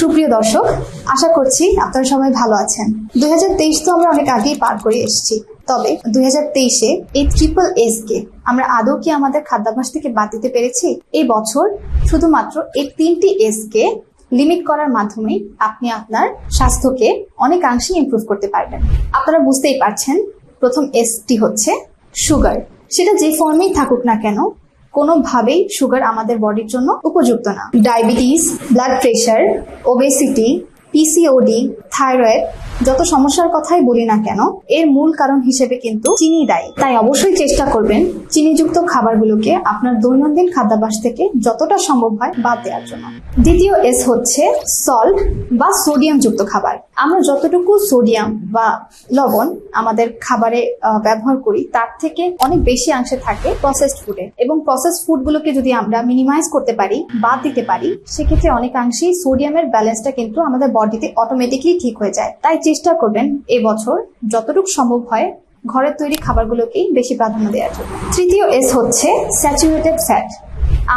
সুপ্রিয় দর্শক, আশা করছি আপনারা সবাই ভালো আছেন। দু হাজার তেইশ তো আমরা অনেক আগেই পার করে এসেছি। তবে দুই এই ট্রিপল এস কে আমরা আদৌ কি আমাদের খাদ্যাভ্যাস থেকে বাদ দিতে পেরেছি? এই বছর শুধুমাত্র এই তিনটি এস কে লিমিট করার মাধ্যমে আপনি আপনার স্বাস্থ্যকে অনেকাংশে ইমপ্রুভ করতে পারবেন। আপনারা বুঝতেই পারছেন, প্রথম এসটি হচ্ছে সুগার সেটা যে ফর্মেই থাকুক না কেন কোনোভাবেই সুগার আমাদের বডির জন্য উপযুক্ত না। Diabetes blood pressure obesity PCOD thyroid যত সমস্যার কথাই বলি না কেন, এর মূল কারণ হিসেবে কিন্তু চিনি দায়ী। তাই অবশ্যই চেষ্টা করবেন চিনিযুক্ত খাবারগুলোকে আপনার দৈনন্দিন খাদ্যাভ্যাস থেকে যতটা সম্ভব হয় বাদ দেওয়ার জন্য। দ্বিতীয় এস হচ্ছে সল্ট বা সোডিয়াম যুক্ত খাবার। আমরা যতটুকু সোডিয়াম বা লবণ আমাদের খাবারে ব্যবহার করি, তার থেকে অনেক বেশি অংশে থাকে প্রসেসড ফুডে এবং প্রসেসড ফুডগুলোকে যদি আমরা মিনিমাইজ করতে পারি, বাদ দিতে পারি, সেক্ষেত্রে অনেকাংশেই সোডিয়ামের ব্যালেন্সটা কিন্তু আমাদের বডিতে অটোমেটিকলি ঠিক হয়ে যায়। তাই চেষ্টা করবেন এবছর যতটুকু সম্ভব হয় ঘরের তৈরি খাবারগুলোকেই বেশি প্রাধান্য দেওয়ার জন্য। তৃতীয় এস হচ্ছে স্যাচুরেটেড ফ্যাট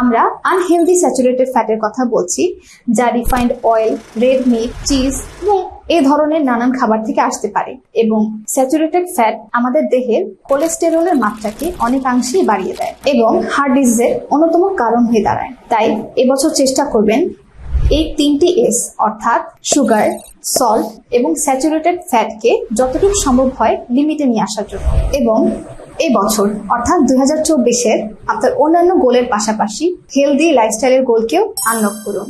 আমরা আনহেলদি স্যাচুরেটেড ফ্যাটের কথা বলছি, যা refined oil red meat cheese এবং এই ধরনের নানান খাবার থেকে আসতে পারে এবং স্যাচুরেটেড ফ্যাট আমাদের দেহের কোলেস্টেরলের মাত্রাকে অনেকাংশেই বাড়িয়ে দেয় এবং হার্ট ডিজিজের অন্যতম কারণ হয়ে দাঁড়ায়। তাই এবছর চেষ্টা করবেন এই তিনটি এস অর্থাৎ সুগার সল্ট এবং স্যাচুরেটেড ফ্যাটকে যতটুকু সম্ভব হয় লিমিটে নিয়ে আসার জন্য। এবং এই বছর অর্থাৎ দুই হাজার চব্বিশের আপনার অন্যান্য গোলের পাশাপাশি হেলদি লাইফস্টাইলের গোলকেও আনলক করুন।